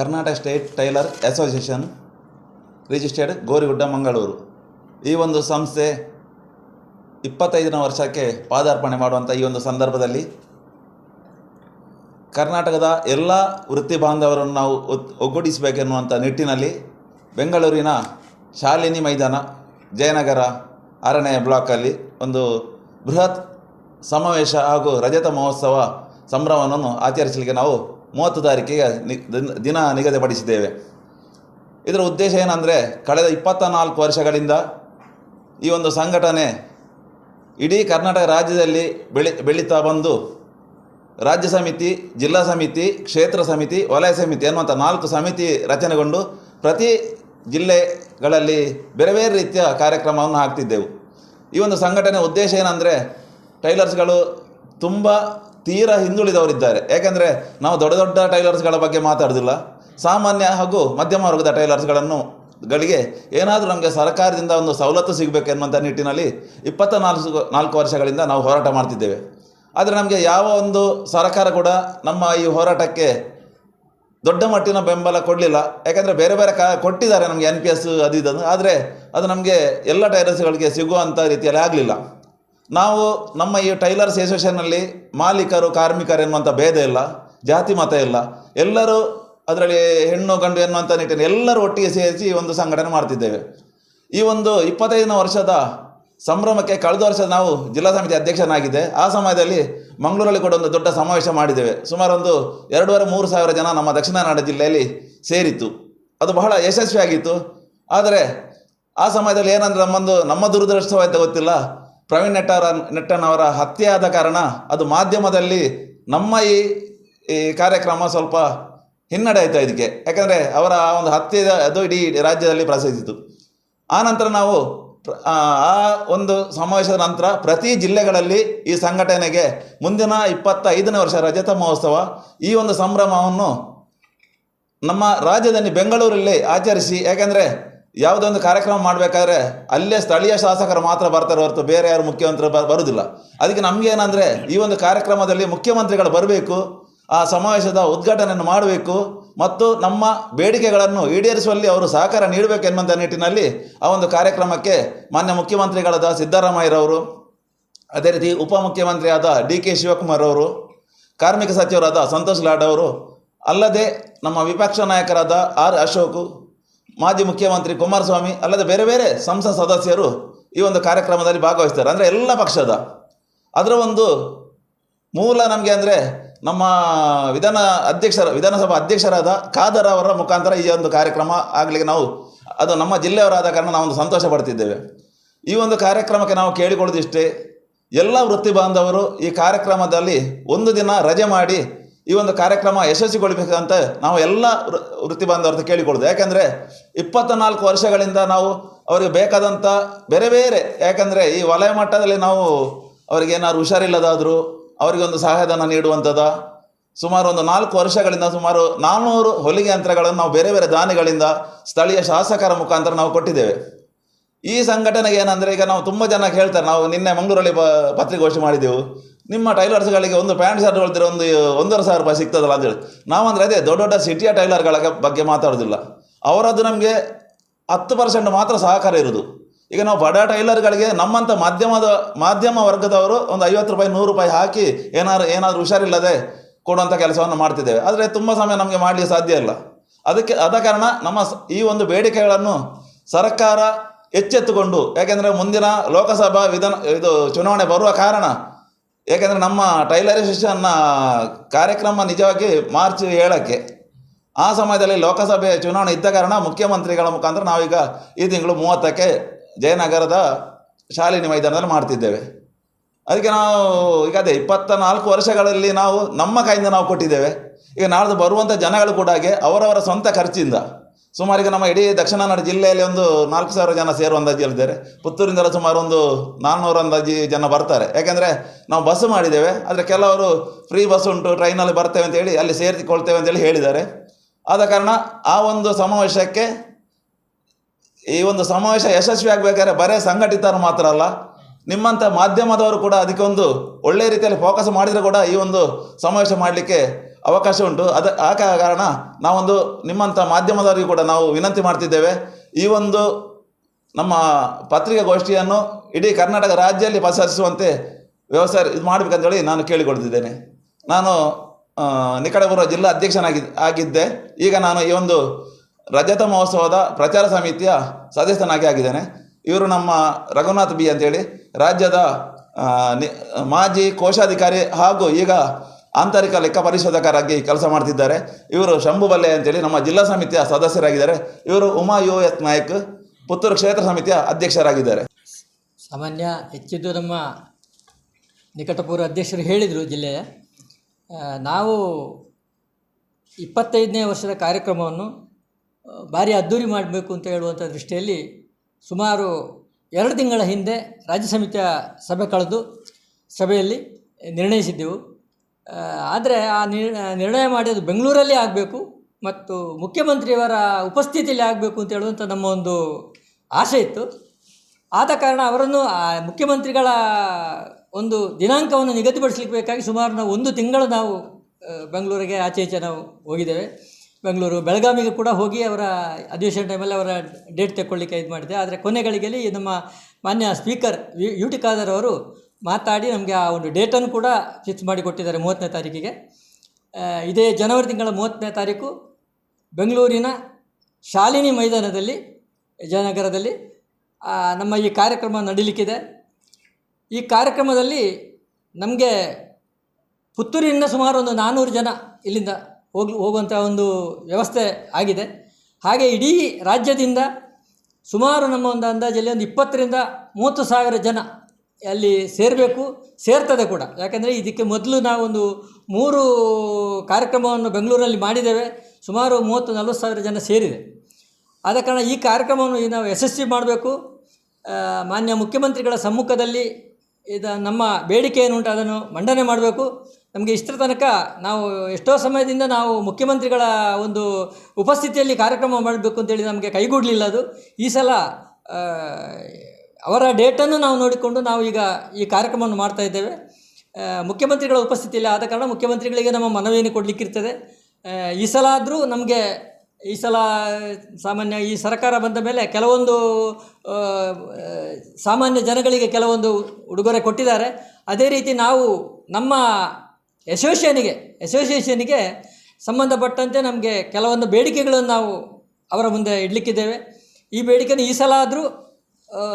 Karnataka state tailor association registered Gorigudda, Mangaluru. ಈ ಒಂದು ಸಂಸ್ಥೆ ಇಪ್ಪತ್ತೈದನೇ ವರ್ಷಕ್ಕೆ ಪಾದಾರ್ಪಣೆ ಮಾಡುವಂಥ ಈ ಒಂದು ಸಂದರ್ಭದಲ್ಲಿ ಕರ್ನಾಟಕದ ಎಲ್ಲ ವೃತ್ತಿ ಬಾಂಧವರನ್ನು ನಾವು ಒಗ್ಗೂಡಿಸಬೇಕೆನ್ನುವಂಥ ನಿಟ್ಟಿನಲ್ಲಿ ಬೆಂಗಳೂರಿನ ಶಾಲಿನಿ ಮೈದಾನ, ಜಯನಗರ ಆರನೇ ಬ್ಲಾಕಲ್ಲಿ ಒಂದು ಬೃಹತ್ ಸಮಾವೇಶ ಹಾಗೂ ರಜತ ಮಹೋತ್ಸವ ಸಂಭ್ರಮವನ್ನು ಆಚರಿಸಲಿಕ್ಕೆ ನಾವು ಮೂವತ್ತು ತಾರೀಕಿಗೆ ದಿನ ನಿಗದಿಪಡಿಸಿದ್ದೇವೆ. ಇದರ ಉದ್ದೇಶ ಏನಂದರೆ, ಕಳೆದ ಇಪ್ಪತ್ತ ನಾಲ್ಕು ವರ್ಷಗಳಿಂದ ಈ ಒಂದು ಸಂಘಟನೆ ಇಡೀ ಕರ್ನಾಟಕ ರಾಜ್ಯದಲ್ಲಿ ಬೆಳಿ, ಬೆಳೀತಾ ಬಂದು, ರಾಜ್ಯ ಸಮಿತಿ, ಜಿಲ್ಲಾ ಸಮಿತಿ, ಕ್ಷೇತ್ರ ಸಮಿತಿ, ವಲಯ ಸಮಿತಿ ಅನ್ನುವಂಥ ನಾಲ್ಕು ಸಮಿತಿ ರಚನೆಗೊಂಡು ಪ್ರತಿ ಜಿಲ್ಲೆಗಳಲ್ಲಿ ಬೇರೆ ಬೇರೆ ರೀತಿಯ ಕಾರ್ಯಕ್ರಮವನ್ನು ಹಾಕ್ತಿದ್ದೆವು. ಈ ಒಂದು ಸಂಘಟನೆ ಉದ್ದೇಶ ಏನಂದರೆ, ಟೈಲರ್ಸ್ಗಳು ತುಂಬ ತೀರಾ ಹಿಂದುಳಿದವರಿದ್ದಾರೆ. ಯಾಕೆಂದರೆ ನಾವು ದೊಡ್ಡ ದೊಡ್ಡ ಟೈಲರ್ಸ್ಗಳ ಬಗ್ಗೆ ಮಾತಾಡೋದಿಲ್ಲ. ಸಾಮಾನ್ಯ ಹಾಗೂ ಮಧ್ಯಮ ವರ್ಗದ ಟೈಲರ್ಸ್ಗಳನ್ನು ಗಳಿಗೆ ಏನಾದರೂ ನಮಗೆ ಸರ್ಕಾರದಿಂದ ಒಂದು ಸವಲತ್ತು ಸಿಗಬೇಕೆನ್ನುವಂಥ ನಿಟ್ಟಿನಲ್ಲಿ ಇಪ್ಪತ್ತ ನಾಲ್ಕು ನಾಲ್ಕು ವರ್ಷಗಳಿಂದ ನಾವು ಹೋರಾಟ ಮಾಡ್ತಿದ್ದೇವೆ. ಆದರೆ ನಮಗೆ ಯಾವ ಒಂದು ಸರ್ಕಾರ ಕೂಡ ನಮ್ಮ ಈ ಹೋರಾಟಕ್ಕೆ ದೊಡ್ಡ ಮಟ್ಟಿನ ಬೆಂಬಲ ಕೊಡಲಿಲ್ಲ. ಯಾಕಂದರೆ ಬೇರೆ ಬೇರೆ ಕಾ, ಕೊಟ್ಟಿದ್ದಾರೆ ನಮಗೆ ಎನ್ ಪಿ ಎಸ್ ಅದು ಇದನ್ನು ಆದರೆ ಅದು ನಮಗೆ ಎಲ್ಲ ಟೈಲರ್ಸ್ಗಳಿಗೆ ಸಿಗುವಂಥ ರೀತಿಯಲ್ಲಿ ಆಗಲಿಲ್ಲ. ನಾವು ನಮ್ಮ ಈ ಟೈಲರ್ಸ್ ಅಸೋಸಿಯೇಷನ್ನಲ್ಲಿ ಮಾಲೀಕರು, ಕಾರ್ಮಿಕರು ಎನ್ನುವಂಥ ಭೇದ ಇಲ್ಲ, ಜಾತಿ ಮತ ಇಲ್ಲ. ಎಲ್ಲರೂ ಅದರಲ್ಲಿ ಹೆಣ್ಣು, ಗಂಡು ಎನ್ನುವಂಥ ನಿಟ್ಟಿನಲ್ಲಿ ಎಲ್ಲರೂ ಒಟ್ಟಿಗೆ ಸೇರಿಸಿ ಒಂದು ಸಂಘಟನೆ ಮಾಡ್ತಿದ್ದೇವೆ. ಈ ಒಂದು ಇಪ್ಪತ್ತೈದನೇ ವರ್ಷದ ಸಂಭ್ರಮಕ್ಕೆ ಕಳೆದ ವರ್ಷ ನಾವು ಜಿಲ್ಲಾ ಸಮಿತಿ ಅಧ್ಯಕ್ಷನಾಗಿದ್ದೆ. ಆ ಸಮಯದಲ್ಲಿ ಮಂಗಳೂರಲ್ಲಿ ಕೂಡ ಒಂದು ದೊಡ್ಡ ಸಮಾವೇಶ ಮಾಡಿದ್ದೇವೆ. ಸುಮಾರು ಒಂದು ಎರಡೂವರೆ, ಮೂರು ಸಾವಿರ ಜನ ನಮ್ಮ ದಕ್ಷಿಣ ಕನ್ನಡ ಜಿಲ್ಲೆಯಲ್ಲಿ ಸೇರಿತ್ತು. ಅದು ಬಹಳ ಯಶಸ್ವಿಯಾಗಿತ್ತು. ಆದರೆ ಆ ಸಮಯದಲ್ಲಿ ಏನಂದ್ರೆ ನಮ್ಮೊಂದು, ನಮ್ಮ ದುರದೃಷ್ಟವಾಯಿತು ಗೊತ್ತಿಲ್ಲ. ಪ್ರವೀಣ್ ನೆಟ್ಟರ, ನೆಟ್ಟನವರ ಹತ್ಯೆ ಆದ ಕಾರಣ ಅದು ಮಾಧ್ಯಮದಲ್ಲಿ ನಮ್ಮ ಈ ಈ ಕಾರ್ಯಕ್ರಮ ಸ್ವಲ್ಪ ಹಿನ್ನಡೆ ಆಯಿತು ಇದಕ್ಕೆ. ಯಾಕಂದರೆ ಅವರ ಆ ಒಂದು ಹತ್ಯೆ ಅದು ಇಡೀ ರಾಜ್ಯದಲ್ಲಿ ಪ್ರಸಿದ್ಧಿತು ನಂತರ ನಾವು ಆ ಒಂದು ಸಮಾವೇಶದ ನಂತರ ಪ್ರತಿ ಜಿಲ್ಲೆಗಳಲ್ಲಿ ಈ ಸಂಘಟನೆಗೆ ಮುಂದಿನ ಇಪ್ಪತ್ತೈದನೇ ವರ್ಷ ರಜತ ಮಹೋತ್ಸವ ಈ ಒಂದು ಸಂಭ್ರಮವನ್ನು ನಮ್ಮ ರಾಜ್ಯದಲ್ಲಿ ಬೆಂಗಳೂರಲ್ಲಿ ಆಚರಿಸಿ, ಯಾಕೆಂದರೆ ಯಾವುದೊಂದು ಕಾರ್ಯಕ್ರಮ ಮಾಡಬೇಕಾದ್ರೆ ಅಲ್ಲೇ ಸ್ಥಳೀಯ ಶಾಸಕರು ಮಾತ್ರ ಬರ್ತಾರೆ ಹೊರತು ಬೇರೆ ಯಾರು ಮುಖ್ಯಮಂತ್ರಿ ಬ ಬರುವುದಿಲ್ಲ ಅದಕ್ಕೆ ನಮಗೆ ಏನಂದರೆ ಈ ಒಂದು ಕಾರ್ಯಕ್ರಮದಲ್ಲಿ ಮುಖ್ಯಮಂತ್ರಿಗಳು ಬರಬೇಕು, ಆ ಸಮಾವೇಶದ ಉದ್ಘಾಟನೆಯನ್ನು ಮಾಡಬೇಕು ಮತ್ತು ನಮ್ಮ ಬೇಡಿಕೆಗಳನ್ನು ಈಡೇರಿಸುವಲ್ಲಿ ಅವರು ಸಹಕಾರ ನೀಡಬೇಕೆನ್ನುವಂಥ ನಿಟ್ಟಿನಲ್ಲಿ ಆ ಒಂದು ಕಾರ್ಯಕ್ರಮಕ್ಕೆ ಮಾನ್ಯ ಮುಖ್ಯಮಂತ್ರಿಗಳಾದ ಸಿದ್ದರಾಮಯ್ಯರವರು, ಅದೇ ರೀತಿ ಉಪಮುಖ್ಯಮಂತ್ರಿಯಾದ ಡಿ ಕೆ ಶಿವಕುಮಾರ್ ಅವರು, ಕಾರ್ಮಿಕ ಸಚಿವರಾದ ಸಂತೋಷ್ ಲಾಡ್ ಅವರು, ಅಲ್ಲದೆ ನಮ್ಮ ವಿಪಕ್ಷ ನಾಯಕರಾದ ಆರ್ ಅಶೋಕ್ ಮಾಜಿ ಮುಖ್ಯಮಂತ್ರಿ ಕುಮಾರಸ್ವಾಮಿ ಅಲ್ಲದೆ ಬೇರೆ ಬೇರೆ ಸಂಸದ ಸದಸ್ಯರು ಈ ಒಂದು ಕಾರ್ಯಕ್ರಮದಲ್ಲಿ ಭಾಗವಹಿಸ್ತಾರೆ. ಅಂದರೆ ಎಲ್ಲ ಪಕ್ಷದ. ಅದರ ಒಂದು ಮೂಲ ನಮಗೆ ಅಂದರೆ ನಮ್ಮ ವಿಧಾನ ಅಧ್ಯಕ್ಷರ, ವಿಧಾನಸಭಾ ಅಧ್ಯಕ್ಷರಾದ ಖಾದರ್ ಅವರ ಮುಖಾಂತರ ಈ ಒಂದು ಕಾರ್ಯಕ್ರಮ ಆಗಲಿಕ್ಕೆ ನಾವು ಅದು ನಮ್ಮ ಜಿಲ್ಲೆಯವರಾದ ಕಾರಣ ನಾವು ಒಂದು ಸಂತೋಷ ಪಡ್ತಿದ್ದೇವೆ. ಈ ಒಂದು ಕಾರ್ಯಕ್ರಮಕ್ಕೆ ನಾವು ಕೇಳಿಕೊಳ್ಳೋದಿಷ್ಟೇ, ಎಲ್ಲ ವೃತ್ತಿ ಬಾಂಧವರು ಈ ಕಾರ್ಯಕ್ರಮದಲ್ಲಿ ಒಂದು ದಿನ ರಜೆ ಮಾಡಿ ಈ ಒಂದು ಕಾರ್ಯಕ್ರಮ ಯಶಸ್ವಿಗೊಳ್ಬೇಕಂತ ನಾವು ಎಲ್ಲ ವೃತ್ತಿ ಬಾಂಧವರದ್ದು ಕೇಳಿಕೊಳ್ಳೋದು ಯಾಕೆಂದರೆ ಇಪ್ಪತ್ತ ನಾಲ್ಕು ವರ್ಷಗಳಿಂದ ನಾವು ಅವರಿಗೆ ಬೇಕಾದಂಥ ಬೇರೆ ಬೇರೆ, ಯಾಕಂದರೆ ಈ ವಲಯ ಮಟ್ಟದಲ್ಲಿ ನಾವು ಅವರಿಗೆ ಏನಾದ್ರು ಹುಷಾರಿಲ್ಲದಾದರೂ ಅವರಿಗೊಂದು ಸಹಾಯಧನ ನೀಡುವಂಥದ್ದು ಸುಮಾರು ಒಂದು ನಾಲ್ಕು ವರ್ಷಗಳಿಂದ ಸುಮಾರು ನಾನ್ನೂರು ಹೊಲಿಗೆ ಯಂತ್ರಗಳನ್ನು ನಾವು ಬೇರೆ ಬೇರೆ ದಾನಿಗಳಿಂದ ಸ್ಥಳೀಯ ಶಾಸಕರ ಮುಖಾಂತರ ನಾವು ಕೊಟ್ಟಿದ್ದೇವೆ. ಈ ಸಂಘಟನೆಗೆ ಏನಂದರೆ ಈಗ ನಾವು ತುಂಬ ಜನ ಹೇಳ್ತಾರೆ ನಾವು ನಿನ್ನೆ ಮಂಗಳೂರಲ್ಲಿ ಪತ್ರಿಕೋಷ್ಠಿ ಮಾಡಿದ್ದೆವು. ನಿಮ್ಮ ಟೈಲರ್ಸ್ಗಳಿಗೆ ಒಂದು ಪ್ಯಾಂಟ್ ಶರ್ಟ್ ಹೊಳ್ತಿರೋ ಒಂದು, ಒಂದೂವರೆ ಸಾವಿರ ರೂಪಾಯಿ ಸಿಗ್ತದಲ್ಲ ಅಂತೇಳಿ ನಾವಂದರೆ ಅದೇ ದೊಡ್ಡ ದೊಡ್ಡ ಸಿಟಿಯ ಟೈಲರ್ಗಳ ಬಗ್ಗೆ ಮಾತಾಡೋದಿಲ್ಲ. ಅವರದ್ದು ನಮಗೆ ಹತ್ತು ಪರ್ಸೆಂಟ್ ಮಾತ್ರ ಸಹಕಾರ ಇರೋದು. ಈಗ ನಾವು ಬಡ ಟೈಲರ್ಗಳಿಗೆ ನಮ್ಮಂಥ ಮಾಧ್ಯಮದ, ಮಾಧ್ಯಮ ವರ್ಗದವರು ಒಂದು ಐವತ್ತು ರೂಪಾಯಿ, ನೂರು ರೂಪಾಯಿ ಹಾಕಿ ಏನಾದ್ರು ಏನಾದರೂ ಹುಷಾರಿಲ್ಲದೆ ಕೊಡುವಂಥ ಕೆಲಸವನ್ನು ಮಾಡ್ತಿದ್ದೇವೆ. ಆದರೆ ತುಂಬ ಸಮಯ ನಮಗೆ ಮಾಡಲಿಕ್ಕೆ ಸಾಧ್ಯ ಇಲ್ಲ. ಅದಕ್ಕೆ, ಆದ ಕಾರಣ ನಮ್ಮ ಈ ಒಂದು ಬೇಡಿಕೆಗಳನ್ನು ಸರ್ಕಾರ ಎಚ್ಚೆತ್ತುಕೊಂಡು, ಯಾಕೆಂದರೆ ಮುಂದಿನ ಲೋಕಸಭಾ ವಿಧಾನ, ಇದು ಚುನಾವಣೆ ಬರುವ ಕಾರಣ ಏಕೆಂದರೆ ನಮ್ಮ ಟೈಲರೈಸೇಷನ್ನ ಕಾರ್ಯಕ್ರಮ ನಿಜವಾಗಿ ಮಾರ್ಚ್ ಏಳಕ್ಕೆ. ಆ ಸಮಯದಲ್ಲಿ ಲೋಕಸಭೆ ಚುನಾವಣೆ ಇದ್ದ ಕಾರಣ ಮುಖ್ಯಮಂತ್ರಿಗಳ ಮುಖಾಂತರ ನಾವೀಗ ಈ ತಿಂಗಳು ಮೂವತ್ತಕ್ಕೆ ಜಯನಗರದ ಶಾಲಿನಿ ಮೈದಾನದಲ್ಲಿ ಮಾಡ್ತಿದ್ದೇವೆ. ಅದಕ್ಕೆ ನಾವು ಈಗ ಅದೇ ಇಪ್ಪತ್ತ ನಾಲ್ಕು ವರ್ಷಗಳಲ್ಲಿ ನಾವು ನಮ್ಮ ಕೈಯಿಂದ ನಾವು ಕೊಟ್ಟಿದ್ದೇವೆ. ಈಗ ನಾಳ್ದು ಬರುವಂಥ ಜನಗಳು ಕೂಡ ಹಾಗೆ ಅವರವರ ಸ್ವಂತ ಖರ್ಚಿಂದ ಸುಮಾರು ಈಗ ನಮ್ಮ ಇಡೀ ದಕ್ಷಿಣ ಕನ್ನಡ ಜಿಲ್ಲೆಯಲ್ಲಿ ಒಂದು ನಾಲ್ಕು ಸಾವಿರ ಜನ ಸೇರುವ ಅಂದಾಜಿಲ್ಲಿದ್ದಾರೆ ಪುತ್ತೂರಿಂದೆಲ್ಲ ಸುಮಾರು ಒಂದು ನಾನ್ನೂರು ಅಂದಾಜಿ ಜನ ಬರ್ತಾರೆ. ಯಾಕೆಂದರೆ ನಾವು ಬಸ್ ಮಾಡಿದ್ದೇವೆ. ಆದರೆ ಕೆಲವರು ಫ್ರೀ ಬಸ್ ಉಂಟು ಟ್ರೈನಲ್ಲಿ ಬರ್ತೇವೆ ಅಂತೇಳಿ ಅಲ್ಲಿ ಸೇರಿಕೊಳ್ತೇವೆ ಅಂತೇಳಿ ಹೇಳಿದ್ದಾರೆ. ಆದ ಕಾರಣ ಆ ಒಂದು ಸಮಾವೇಶಕ್ಕೆ ಈ ಒಂದು ಸಮಾವೇಶ ಯಶಸ್ವಿ ಆಗಬೇಕಾದ್ರೆ ಬರೇ ಸಂಘಟಿತರು ಮಾತ್ರ ಅಲ್ಲ ನಿಮ್ಮಂಥ ಮಾಧ್ಯಮದವರು ಕೂಡ ಅದಕ್ಕೆ ಒಂದು ಒಳ್ಳೆಯ ರೀತಿಯಲ್ಲಿ ಫೋಕಸ್ ಮಾಡಿದರೆ ಕೂಡ ಈ ಒಂದು ಸಮಾವೇಶ ಮಾಡಲಿಕ್ಕೆ ಅವಕಾಶ ಉಂಟು. ಅದ, ಆ ಕಾರಣ ನಾವೊಂದು ನಿಮ್ಮಂಥ ಮಾಧ್ಯಮದವರಿಗೂ ಕೂಡ ನಾವು ವಿನಂತಿ ಮಾಡ್ತಿದ್ದೇವೆ. ಈ ಒಂದು ನಮ್ಮ ಪತ್ರಿಕಾಗೋಷ್ಠಿಯನ್ನು ಇಡೀ ಕರ್ನಾಟಕ ರಾಜ್ಯದಲ್ಲಿ ಪಸರಿಸುವಂತೆ ವ್ಯವಸಾಯ ಇದು ಮಾಡಬೇಕಂತೇಳಿ ನಾನು ಕೇಳಿಕೊಳ್ತಿದ್ದೇನೆ ನಾನು ನಿಕಟಪುರ ನಿಕಟಪೂರ್ವ ಜಿಲ್ಲಾ ಅಧ್ಯಕ್ಷನಾಗಿ, ಆಗಿದ್ದೆ. ಈಗ ನಾನು ಈ ಒಂದು ರಜತ ಮಹೋತ್ಸವದ ಪ್ರಚಾರ ಸಮಿತಿಯ ಸದಸ್ಯನಾಗಿ ಆಗಿದ್ದೇನೆ. ಇವರು ನಮ್ಮ ರಘುನಾಥ್ ಬಿ ಅಂತೇಳಿ ರಾಜ್ಯದ ಮಾಜಿ ಕೋಶಾಧಿಕಾರಿ ಹಾಗೂ ಈಗ ಆಂತರಿಕ ಲೆಕ್ಕ ಪರಿಶೋಧಕರಾಗಿ ಕೆಲಸ ಮಾಡ್ತಿದ್ದಾರೆ. ಇವರು ಶಂಭು ಬಲ್ಲೆ ಅಂತೇಳಿ ನಮ್ಮ ಜಿಲ್ಲಾ ಸಮಿತಿಯ ಸದಸ್ಯರಾಗಿದ್ದಾರೆ. ಇವರು ಉಮಾ ಯು ಎಸ್ ನಾಯಕ್, ಪುತ್ತೂರು ಕ್ಷೇತ್ರ ಸಮಿತಿಯ ಅಧ್ಯಕ್ಷರಾಗಿದ್ದಾರೆ. ಸಾಮಾನ್ಯ ಹೆಚ್ಚಿದ್ದು ನಮ್ಮ ನಿಕಟಪೂರ್ವ ಅಧ್ಯಕ್ಷರು ಹೇಳಿದರು ಜಿಲ್ಲೆಯ. ನಾವು ಇಪ್ಪತ್ತೈದನೇ ವರ್ಷದ ಕಾರ್ಯಕ್ರಮವನ್ನು ಭಾರಿ ಅದ್ದೂರಿ ಮಾಡಬೇಕು ಅಂತ ಹೇಳುವಂಥ ದೃಷ್ಟಿಯಲ್ಲಿ ಸುಮಾರು ಎರಡು ತಿಂಗಳ ಹಿಂದೆ ರಾಜ್ಯ ಸಮಿತಿಯ ಸಭೆ ಕಳೆದು ಸಭೆಯಲ್ಲಿ ನಿರ್ಣಯಿಸಿದ್ದೆವು. ಆದರೆ ಆ ನಿರ್ಣಯ ಮಾಡಿದ್ದು ಬೆಂಗಳೂರಲ್ಲಿ ಆಗಬೇಕು ಮತ್ತು ಮುಖ್ಯಮಂತ್ರಿಯವರ ಉಪಸ್ಥಿತಿಯಲ್ಲಿ ಆಗಬೇಕು ಅಂತ ಹೇಳುವಂಥ ನಮ್ಮ ಒಂದು ಆಸೆ ಇತ್ತು. ಆದ ಕಾರಣ ಅವರನ್ನು ಮುಖ್ಯಮಂತ್ರಿಗಳ ಒಂದು ದಿನಾಂಕವನ್ನು ನಿಗದಿಪಡಿಸಲಿಕ್ಕೆ ಬೇಕಾಗಿ ಸುಮಾರು ನಾವು ಒಂದು ತಿಂಗಳು ನಾವು ಬೆಂಗಳೂರಿಗೆ ಆಚೆ ಈಚೆ ನಾವು ಹೋಗಿದ್ದೇವೆ. ಬೆಂಗಳೂರು ಬೆಳಗಾವಿಗೆ ಕೂಡ ಹೋಗಿ ಅವರ ಅಧಿವೇಶನ ಟೈಮಲ್ಲಿ ಅವರ ಡೇಟ್ ತೆಕ್ಕೊಳ್ಳಿಕ್ಕೆ ಇದು ಮಾಡಿದೆ ಆದರೆ ಕೊನೆಗಳಿಗೆಯಲ್ಲಿ ನಮ್ಮ ಮಾನ್ಯ ಸ್ಪೀಕರ್ ಯು, ಟಿ, ಖಾದರ್ ಅವರು ಮಾತಾಡಿ ನಮಗೆ ಆ ಒಂದು ಡೇಟನ್ನು ಕೂಡ ಫಿಕ್ಸ್ ಮಾಡಿ ಕೊಟ್ಟಿದ್ದಾರೆ ಮೂವತ್ತನೇ ತಾರೀಕಿಗೆ. ಇದೇ ಜನವರಿ ತಿಂಗಳ ಮೂವತ್ತನೇ ತಾರೀಕು ಬೆಂಗಳೂರಿನ ಶಾಲಿನಿ ಮೈದಾನದಲ್ಲಿ, ವಿಜಯನಗರದಲ್ಲಿ ನಮ್ಮ ಈ ಕಾರ್ಯಕ್ರಮ ನಡೀಲಿಕ್ಕಿದೆ. ಈ ಕಾರ್ಯಕ್ರಮದಲ್ಲಿ ನಮಗೆ ಪುತ್ತೂರಿನಿಂದ ಸುಮಾರು ಒಂದು ನಾನ್ನೂರು ಜನ ಇಲ್ಲಿಂದ ಹೋಗ್, ಹೋಗುವಂಥ ಒಂದು ವ್ಯವಸ್ಥೆ ಆಗಿದೆ. ಹಾಗೆ ಇಡೀ ರಾಜ್ಯದಿಂದ ಸುಮಾರು ನಮ್ಮ ಒಂದು ಅಂದಾಜಲ್ಲಿ ಒಂದು ಇಪ್ಪತ್ತರಿಂದ ಮೂವತ್ತು ಸಾವಿರ ಜನ ಅಲ್ಲಿ ಸೇರಬೇಕು, ಸೇರ್ತದೆ ಕೂಡ. ಯಾಕಂದರೆ ಇದಕ್ಕೆ ಮೊದಲು ನಾವೊಂದು ಮೂರು ಕಾರ್ಯಕ್ರಮವನ್ನು ಬೆಂಗಳೂರಲ್ಲಿ ಮಾಡಿದ್ದೇವೆ. ಸುಮಾರು ಮೂವತ್ತು, ನಲ್ವತ್ತು ಸಾವಿರ ಜನ ಸೇರಿದೆ. ಆದ ಕಾರಣ ಈ ಕಾರ್ಯಕ್ರಮವನ್ನು ನಾವು ಯಶಸ್ವಿ ಮಾಡಬೇಕು. ಮಾನ್ಯ ಮುಖ್ಯಮಂತ್ರಿಗಳ ಸಮ್ಮುಖದಲ್ಲಿ ಇದು ನಮ್ಮ ಬೇಡಿಕೆ ಏನುಂಟು ಅದನ್ನು ಮಂಡನೆ ಮಾಡಬೇಕು. ನಮಗೆ ಇಷ್ಟರ ತನಕ ನಾವು ಎಷ್ಟೋ ಸಮಯದಿಂದ ನಾವು ಮುಖ್ಯಮಂತ್ರಿಗಳ ಒಂದು ಉಪಸ್ಥಿತಿಯಲ್ಲಿ ಕಾರ್ಯಕ್ರಮ ಮಾಡಬೇಕು ಅಂತೇಳಿ ನಮಗೆ ಕೈಗೂಡಲಿಲ್ಲ ಅದು. ಈ ಸಲ ಅವರ ಡೇಟನ್ನು ನಾವು ನೋಡಿಕೊಂಡು ನಾವು ಈಗ ಈ ಕಾರ್ಯಕ್ರಮವನ್ನು ಮಾಡ್ತಾ ಇದ್ದೇವೆ. ಮುಖ್ಯಮಂತ್ರಿಗಳ ಉಪಸ್ಥಿತಿಯಲ್ಲಿ ಆದ ಕಾರಣ ಮುಖ್ಯಮಂತ್ರಿಗಳಿಗೆ ನಮ್ಮ ಮನವಿಯನ್ನು ಕೊಡಲಿಕ್ಕಿರ್ತದೆ. ಈ ಸಲ ಆದರೂ ನಮಗೆ ಈ ಸಲ ಸಾಮಾನ್ಯ ಈ ಸರ್ಕಾರ ಬಂದ ಮೇಲೆ ಕೆಲವೊಂದು ಸಾಮಾನ್ಯ ಜನಗಳಿಗೆ ಕೆಲವೊಂದು ಉಡುಗೊರೆ ಕೊಟ್ಟಿದ್ದಾರೆ. ಅದೇ ರೀತಿ ನಾವು ನಮ್ಮ ಅಸೋಸಿಯೇಷನಿಗೆ ಅಸೋಸಿಯೇಷನಿಗೆ ಸಂಬಂಧಪಟ್ಟಂತೆ ನಮಗೆ ಕೆಲವೊಂದು ಬೇಡಿಕೆಗಳನ್ನು ನಾವು ಅವರ ಮುಂದೆ ಇಡಲಿಕ್ಕಿದ್ದೇವೆ. ಈ ಬೇಡಿಕೆಯನ್ನು ಈ ಸಲ ಆದರೂ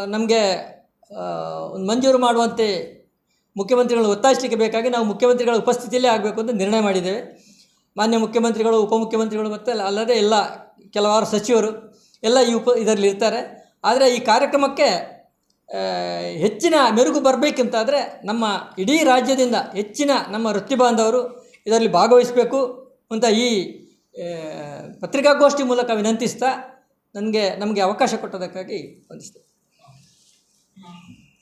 ನಮಗೆ ಒಂದು ಮಂಜೂರು ಮಾಡುವಂತೆ ಮುಖ್ಯಮಂತ್ರಿಗಳು ಒತ್ತಾಯಿಸಲಿಕ್ಕೆ ಬೇಕಾಗಿ ನಾವು ಮುಖ್ಯಮಂತ್ರಿಗಳ ಉಪಸ್ಥಿತಿಯಲ್ಲೇ ಆಗಬೇಕು ಅಂತ ನಿರ್ಣಯ ಮಾಡಿದ್ದೇವೆ. ಮಾನ್ಯ ಮುಖ್ಯಮಂತ್ರಿಗಳು, ಉಪಮುಖ್ಯಮಂತ್ರಿಗಳು ಮತ್ತು ಅಲ್ಲ- ಅಲ್ಲದೆ ಎಲ್ಲ ಕೆಲವಾರು ಸಚಿವರು ಎಲ್ಲ ಈ ಉಪ, ಇದರಲ್ಲಿ ಇರ್ತಾರೆ. ಆದರೆ ಈ ಕಾರ್ಯಕ್ರಮಕ್ಕೆ ಹೆಚ್ಚಿನ ಮೆರುಗು ಬರಬೇಕಂತಾದರೆ ನಮ್ಮ ಇಡೀ ರಾಜ್ಯದಿಂದ ಹೆಚ್ಚಿನ ನಮ್ಮ ವೃತ್ತಿ ಬಾಂಧವರು ಇದರಲ್ಲಿ ಭಾಗವಹಿಸಬೇಕು ಅಂತ ಈ ಪತ್ರಿಕಾಗೋಷ್ಠಿ ಮೂಲಕ ವಿನಂತಿಸ್ತಾ ನನಗೆ, ನಮಗೆ ಅವಕಾಶ ಕೊಟ್ಟದಕ್ಕಾಗಿ ವಂದಿಸ್ತೇನೆ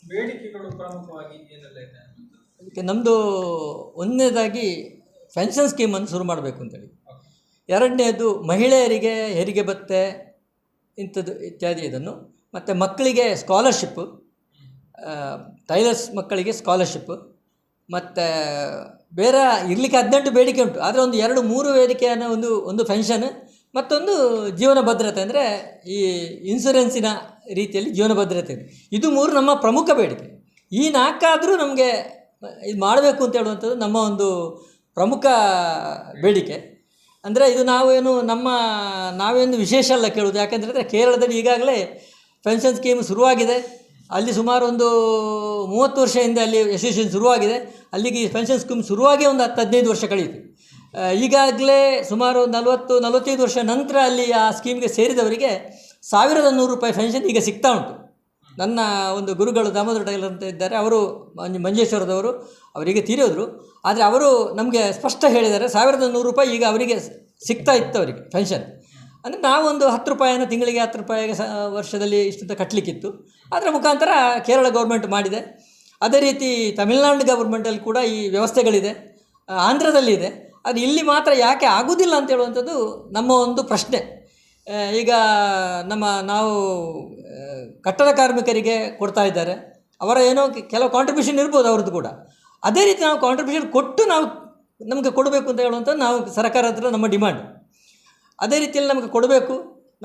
ಬೇಡಿಕೆಗಳು ಪ್ರಮುಖವಾಗಿ ಏನೆಲ್ಲ ಇದೆ ಅದಕ್ಕೆ ನಮ್ಮದು ಒಂದನೇದಾಗಿ ಪೆನ್ಷನ್ ಸ್ಕೀಮನ್ನು ಶುರು ಮಾಡಬೇಕು ಅಂತೇಳಿ. ಎರಡನೇದು ಮಹಿಳೆಯರಿಗೆ ಹೆರಿಗೆ ಭತ್ತೆ ಇಂಥದ್ದು ಇತ್ಯಾದಿ ಇದನ್ನು, ಮತ್ತು ಮಕ್ಕಳಿಗೆ ಸ್ಕಾಲರ್ಶಿಪ್ ಟೈಲರ್ಸ್ ಮಕ್ಕಳಿಗೆ ಸ್ಕಾಲರ್ಶಿಪ್ ಮತ್ತು ಬೇರೆ ಇರಲಿಕ್ಕೆ ಹದಿನೆಂಟು ಬೇಡಿಕೆ ಉಂಟು. ಆದರೆ ಒಂದು ಎರಡು ಮೂರು ವೇದಿಕೆಯನ್ನು ಒಂದು ಒಂದು ಪೆನ್ಷನ್ ಮತ್ತೊಂದು ಜೀವನ ಭದ್ರತೆ ಅಂದರೆ ಈ ಇನ್ಸೂರೆನ್ಸಿನ ರೀತಿಯಲ್ಲಿ ಜೀವನ ಭದ್ರತೆ. ಇದೆ ಇದು ಮೂರು ನಮ್ಮ ಪ್ರಮುಖ ಬೇಡಿಕೆ. ಈ ನಾಲ್ಕಾದರೂ ನಮಗೆ ಇದು ಮಾಡಬೇಕು ಅಂತ ಹೇಳುವಂಥದ್ದು ನಮ್ಮ ಒಂದು ಪ್ರಮುಖ ಬೇಡಿಕೆ. ಅಂದರೆ ಇದು ನಾವೇನು ನಮ್ಮ, ನಾವೇನು ವಿಶೇಷ ಅಲ್ಲ ಕೇಳೋದು ಯಾಕೆಂದರೆ ಕೇರಳದಲ್ಲಿ ಈಗಾಗಲೇ ಪೆನ್ಷನ್ ಸ್ಕೀಮ್ ಶುರುವಾಗಿದೆ. ಅಲ್ಲಿ ಸುಮಾರು ಒಂದು ಮೂವತ್ತು ವರ್ಷ ಹಿಂದೆ ಅಲ್ಲಿ ಎಸೋಸಿಯೇಷನ್ ಶುರುವಾಗಿದೆ. ಅಲ್ಲಿಗೆ ಈ ಪೆನ್ಷನ್ ಸ್ಕೀಮ್ ಶುರುವಾಗಿ ಒಂದು ಹತ್ತು ಹದಿನೈದು ವರ್ಷ ಕಳೆಯಿತು ಈಗಾಗಲೇ ಸುಮಾರು ನಲವತ್ತು ನಲವತ್ತೈದು ವರ್ಷ ನಂತರ ಅಲ್ಲಿ ಆ ಸ್ಕೀಮ್ಗೆ ಸೇರಿದವರಿಗೆ ಸಾವಿರದ ನೂರು ರೂಪಾಯಿ ಪೆನ್ಷನ್ ಈಗ ಸಿಗ್ತಾ ಉಂಟು. ನನ್ನ ಒಂದು ಗುರುಗಳು ದಾಮೋದರ ಟೈಲರ್ ಅಂತ ಇದ್ದಾರೆ ಅವರು ಮಂಜೇಶ್ವರದವರು ಅವರಿಗೆ ತೀರೋದ್ರು. ಆದರೆ ಅವರು ನಮಗೆ ಸ್ಪಷ್ಟ ಹೇಳಿದ್ದಾರೆ ಸಾವಿರದ ನೂರು ರೂಪಾಯಿ ಈಗ ಅವರಿಗೆ ಸಿಗ್ತಾ ಇತ್ತು ಅವರಿಗೆ ಪೆನ್ಷನ್. ಅಂದರೆ ನಾವೊಂದು ಹತ್ತು ರೂಪಾಯಿನ ತಿಂಗಳಿಗೆ ಹತ್ತು ರೂಪಾಯಿಗೆ ಸ ವರ್ಷದಲ್ಲಿ ಇಷ್ಟಂತ ಕಟ್ಟಲಿಕ್ಕಿತ್ತು ಅದರ ಮುಖಾಂತರ ಕೇರಳ ಗೌರ್ಮೆಂಟ್ ಮಾಡಿದೆ. ಅದೇ ರೀತಿ ತಮಿಳುನಾಡು ಗೌರ್ಮೆಂಟಲ್ಲಿ ಕೂಡ ಈ ವ್ಯವಸ್ಥೆಗಳಿದೆ. ಆ, ಆಂಧ್ರದಲ್ಲಿ ಇದೆ ಅದು ಇಲ್ಲಿ ಮಾತ್ರ ಯಾಕೆ ಆಗುವುದಿಲ್ಲ ಅಂತ ಹೇಳುವಂಥದ್ದು ನಮ್ಮ ಒಂದು ಪ್ರಶ್ನೆ. ಈಗ ನಮ್ಮ ನಾವು ಕಟ್ಟಡ ಕಾರ್ಮಿಕರಿಗೆ ಕೊಡ್ತಾ ಇದ್ದಾರೆ. ಅವರ ಏನೋ ಕೆಲವು ಕಾಂಟ್ರಿಬ್ಯೂಷನ್ ಇರ್ಬೋದು ಅವ್ರದ್ದು ಕೂಡ. ಅದೇ ರೀತಿ ನಾವು ಕಾಂಟ್ರಿಬ್ಯೂಷನ್ ಕೊಟ್ಟು ನಾವು ನಮಗೆ ಕೊಡಬೇಕು ಅಂತ ಹೇಳುವಂಥದ್ದು ನಾವು ಸರ್ಕಾರ ಹತ್ರ ನಮ್ಮ ಡಿಮ್ಯಾಂಡ್. ಅದೇ ರೀತಿಯಲ್ಲಿ ನಮಗೆ ಕೊಡಬೇಕು.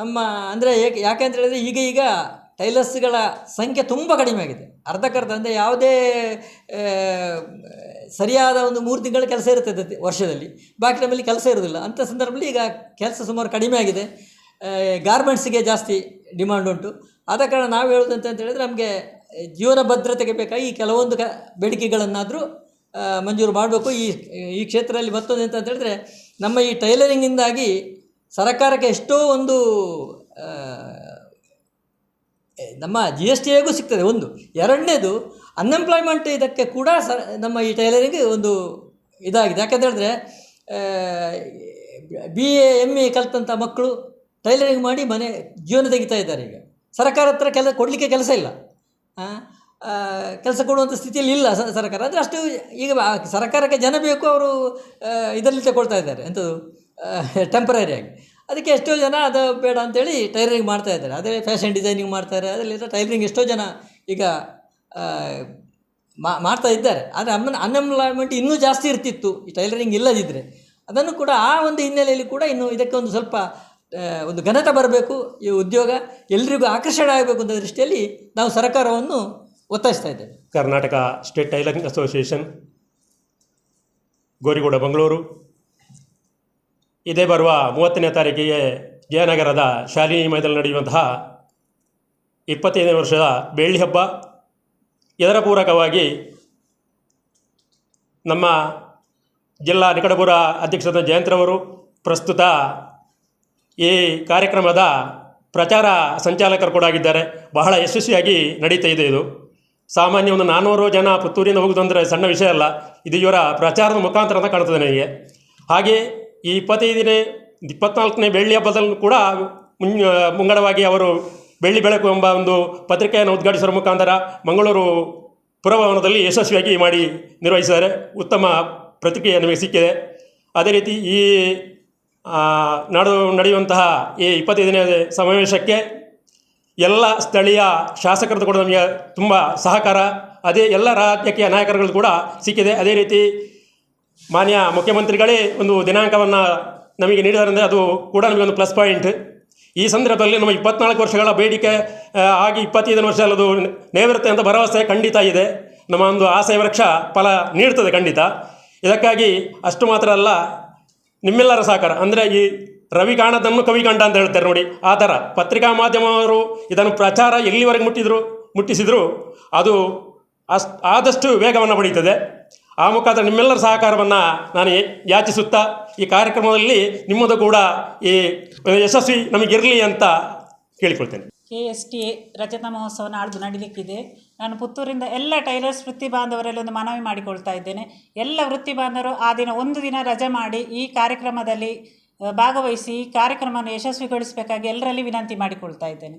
ನಮ್ಮ, ಅಂದರೆ ಏಕೆ, ಯಾಕೆ ಅಂತ ಹೇಳಿದ್ರೆ ಈಗ ಈಗ ಟೈಲರ್ಸ್ಗಳ ಸಂಖ್ಯೆ ತುಂಬ ಕಡಿಮೆ ಆಗಿದೆ. ಅರ್ಧಕ್ಕರ್ಧ ಅಂದರೆ ಯಾವುದೇ ಸರಿಯಾದ ಒಂದು ಮೂರು ತಿಂಗಳ ಕೆಲಸ ಇರ್ತದೆ ವರ್ಷದಲ್ಲಿ. ಬಾಕಿ ನಮ್ಮಲ್ಲಿ ಕೆಲಸ ಇರೋದಿಲ್ಲ ಅಂಥ ಸಂದರ್ಭದಲ್ಲಿ ಈಗ ಕೆಲಸ ಸುಮಾರು ಕಡಿಮೆ ಆಗಿದೆ. ಗಾರ್ಮೆಂಟ್ಸಿಗೆ ಜಾಸ್ತಿ ಡಿಮಾಂಡ್ ಉಂಟು. ಆದ ಕಾರಣ ನಾವು ಹೇಳೋದು ಅಂತ ಹೇಳಿದರೆ ನಮಗೆ ಜೀವನ ಭದ್ರತೆಗೆ ಬೇಕಾಗಿ ಈ ಕೆಲವೊಂದು ಕ, ಬೇಡಿಕೆಗಳನ್ನಾದರೂ ಮಂಜೂರು ಮಾಡಬೇಕು. ಈ ಈ ಕ್ಷೇತ್ರದಲ್ಲಿ ಮತ್ತೊಂದು ಅಂತ ಹೇಳಿದ್ರೆ ನಮ್ಮ ಈ ಟೈಲರಿಂಗಿಂದಾಗಿ ಸರ್ಕಾರಕ್ಕೆ ಎಷ್ಟೋ ಒಂದು ನಮ್ಮ ಜಿ ಎಸ್ ಟಿ ಸಿಗ್ತದೆ ಒಂದು. ಎರಡನೇದು ಅನ್ಎಂಪ್ಲಾಯ್ಮೆಂಟ್ ಇದಕ್ಕೆ ಕೂಡ ಸ, ನಮ್ಮ ಈ ಟೈಲರಿಂಗ್ ಒಂದು ಇದಾಗಿದೆ. ಯಾಕಂತ ಹೇಳಿದ್ರೆ ಬಿ ಎ ಎಂ ಎ ಕಲ್ತಂಥ ಮಕ್ಕಳು ಟೈಲರಿಂಗ್ ಮಾಡಿ ಮನೆ ಜೀವನ ತೆಗಿತಾ ಇದ್ದಾರೆ ಈಗ. ಸರ್ಕಾರ ಹತ್ರ ಕೆಲ, ಕೊಡಲಿಕ್ಕೆ ಕೆಲಸ ಇಲ್ಲ. ಕೆಲಸ ಕೊಡುವಂಥ ಸ್ಥಿತಿಯಲ್ಲಿ ಇಲ್ಲ ಸರ್ಕಾರ. ಅಂದರೆ ಅಷ್ಟು ಈಗ ಸರ್ಕಾರಕ್ಕೆ ಜನ ಬೇಕು, ಅವರು ಇದರಲ್ಲಿ ತಗೊಳ್ತಾ ಇದ್ದಾರೆ. ಎಂಥದ್ದು ಟೆಂಪರರಿಯಾಗಿ ಅದಕ್ಕೆ ಎಷ್ಟೋ ಜನ ಅದು ಬೇಡ ಅಂತೇಳಿ ಟೈಲರಿಂಗ್ ಮಾಡ್ತಾ ಇದ್ದಾರೆ. ಅದೇ ಫ್ಯಾಷನ್ ಡಿಸೈನಿಂಗ್ ಮಾಡ್ತಾರೆ ಅದರಲ್ಲಿ ಟೈಲರಿಂಗ್ ಎಷ್ಟೋ ಜನ ಈಗ ಮಾಡ್ತಾ ಇದ್ದಾರೆ. ಆದರೆ ಅನ್ ಅನ್ಎಂಪ್ಲಾಯ್ಮೆಂಟ್ ಇನ್ನೂ ಜಾಸ್ತಿ ಇರ್ತಿತ್ತು. ಈ ಟೈಲರಿಂಗ್ ಇಲ್ಲದಿದ್ದರೆ ಅದನ್ನು ಕೂಡ ಆ ಒಂದು ಹಿನ್ನೆಲೆಯಲ್ಲಿ ಕೂಡ ಇನ್ನು ಇದಕ್ಕೆ ಒಂದು ಸ್ವಲ್ಪ ಒಂದು ಘನತೆ ಬರಬೇಕು. ಈ ಉದ್ಯೋಗ ಎಲ್ರಿಗೂ ಆಕರ್ಷಣೆ ಆಗಬೇಕು ಅಂತ ದೃಷ್ಟಿಯಲ್ಲಿ ನಾವು ಸರ್ಕಾರವನ್ನು ಒತ್ತಾಯಿಸ್ತಾ ಇದ್ದೇವೆ. Karnataka state tailoring association, Gorigooda Bengaluru ಇದೇ ಬರುವ ಮೂವತ್ತನೇ ತಾರೀಕಿಗೆ ಜಯನಗರದ ಶಾಲಿನಿ ಮೈದಲ್ಲಿ ನಡೆಯುವಂತಹ ಇಪ್ಪತ್ತೈದನೇ ವರ್ಷದ ಬೆಳ್ಳಿ ಹಬ್ಬ. ಇದರ ಪೂರಕವಾಗಿ ನಮ್ಮ ಜಿಲ್ಲಾ ನಿಕಟಪುರ ಅಧ್ಯಕ್ಷರಾದ ಜಯಂತ್ರವರು ಪ್ರಸ್ತುತ ಈ ಕಾರ್ಯಕ್ರಮದ ಪ್ರಚಾರ ಸಂಚಾಲಕರು ಕೂಡ ಆಗಿದ್ದಾರೆ. ಬಹಳ ಯಶಸ್ವಿಯಾಗಿ ನಡೀತಾ ಇದೆ ಇದು. ಸಾಮಾನ್ಯ ಒಂದು ನಾನ್ನೂರು ಜನ ಪುತ್ತೂರಿಂದ ಹೋಗೋದು ಅಂದರೆ ಸಣ್ಣ ವಿಷಯ ಅಲ್ಲ. ಇದು ಇವರ ಪ್ರಚಾರದ ಮುಖಾಂತರ ಅಂತ ಕಾಣ್ತದೆ ನನಗೆ. ಹಾಗೆ ಈ ಇಪ್ಪತ್ತೈದನೇ, ಇಪ್ಪತ್ನಾಲ್ಕನೇ ಬೆಳ್ಳಿ ಹಬ್ಬದಲ್ಲೂ ಕೂಡ ಮುಂಗಡವಾಗಿ ಅವರು ಬೆಳ್ಳಿ ಬೆಳಕು ಎಂಬ ಒಂದು ಪತ್ರಿಕೆಯನ್ನು ಉದ್ಘಾಟಿಸುವ ಮುಖಾಂತರ ಮಂಗಳೂರು ಪುರಭವನದಲ್ಲಿ ಯಶಸ್ವಿಯಾಗಿ ಮಾಡಿ ನಿರ್ವಹಿಸಿದ್ದಾರೆ. ಉತ್ತಮ ಪ್ರತಿಕ್ರಿಯೆ ನಮಗೆ ಸಿಕ್ಕಿದೆ. ಅದೇ ರೀತಿ ಈ ನಡೆದು ನಾಡು, ನಡೆಯುವಂತಹ ಈ ಇಪ್ಪತ್ತೈದನೇ ಸಮಾವೇಶಕ್ಕೆ ಎಲ್ಲ ಸ್ಥಳೀಯ ಶಾಸಕರದ್ದು ಕೂಡ ನಮಗೆ ತುಂಬ ಸಹಕಾರ, ಅದೇ ಎಲ್ಲ ರಾಜಕೀಯ ನಾಯಕರುಗಳು ಕೂಡ ಸಿಕ್ಕಿದೆ. ಅದೇ ರೀತಿ ಮಾನ್ಯ ಮುಖ್ಯಮಂತ್ರಿಗಳೇ, ಒಂದು ದಿನಾಂಕವನ್ನು ನಮಗೆ ನೀಡಿದಾರೆಂದರೆ ಅದು ಕೂಡ ನಮಗೆ ಒಂದು ಪ್ಲಸ್ ಪಾಯಿಂಟ್. ಈ ಸಂದರ್ಭದಲ್ಲಿ ನಮ್ಮ ಇಪ್ಪತ್ನಾಲ್ಕು ವರ್ಷಗಳ ಬೇಡಿಕೆ ಆಗಿ ಇಪ್ಪತ್ತೈದನೇ ವರ್ಷ ಅಲ್ಲದು ನೇವಿರುತ್ತೆ ಅಂತ ಭರವಸೆ ಖಂಡಿತ ಇದೆ. ನಮ್ಮ ಒಂದು ಆಸೆ ವೃಕ್ಷ ಫಲ ನೀಡ್ತದೆ ಖಂಡಿತ. ಇದಕ್ಕಾಗಿ ಅಷ್ಟು ಮಾತ್ರ ಅಲ್ಲ, ನಿಮ್ಮೆಲ್ಲರ ಸಹಕಾರ. ಅಂದರೆ ಈ ರವಿ ಕಾಣದನ್ನು ಕವಿ ಕಂಡ ಅಂತ ಹೇಳ್ತಾರೆ ನೋಡಿ. ಆ ಥರ ಪತ್ರಿಕಾ ಮಾಧ್ಯಮವರು ಇದನ್ನು ಪ್ರಚಾರ ಎಲ್ಲಿವರೆಗೆ ಮುಟ್ಟಿದ್ರು, ಮುಟ್ಟಿಸಿದ್ರು, ಅದು ಅಷ್ಟು, ಆದಷ್ಟು ವೇಗವನ್ನು ಪಡೀತದೆ. ಆ ಮುಖಾಂತರ ನಿಮ್ಮೆಲ್ಲರ ಸಹಕಾರವನ್ನು ನಾನು ಯಾಚಿಸುತ್ತಾ ಈ ಕಾರ್ಯಕ್ರಮದಲ್ಲಿ ನಿಮ್ಮದು ಕೂಡ ಈ ಯಶಸ್ವಿ ನಮಗಿರಲಿ ಅಂತ ಕೇಳಿಕೊಳ್ತೇನೆ. ಕೆ ಎಸ್ ಟಿ ರಜತ ಮಹೋತ್ಸವ ನಾಳ್ದು ನಡೀಲಿಕ್ಕಿದೆ. ನಾನು ಪುತ್ತೂರಿಂದ ಎಲ್ಲ ಟೈಲರ್ಸ್, ವೃತ್ತಿ ಬಾಂಧವರಲ್ಲಿ ಒಂದು ಮನವಿ ಮಾಡಿಕೊಳ್ತಾ ಇದ್ದೇನೆ. ಎಲ್ಲ ವೃತ್ತಿ ಬಾಂಧವರು ಆ ದಿನ ಒಂದು ದಿನ ರಜೆ ಮಾಡಿ ಈ ಕಾರ್ಯಕ್ರಮದಲ್ಲಿ, ಭಾಗವಹಿಸಿ ಈ ಕಾರ್ಯಕ್ರಮವನ್ನು ಯಶಸ್ವಿಗೊಳಿಸಬೇಕಾಗಿ ಎಲ್ಲರಲ್ಲಿ ವಿನಂತಿ ಮಾಡಿಕೊಳ್ತಾ ಇದ್ದೇನೆ.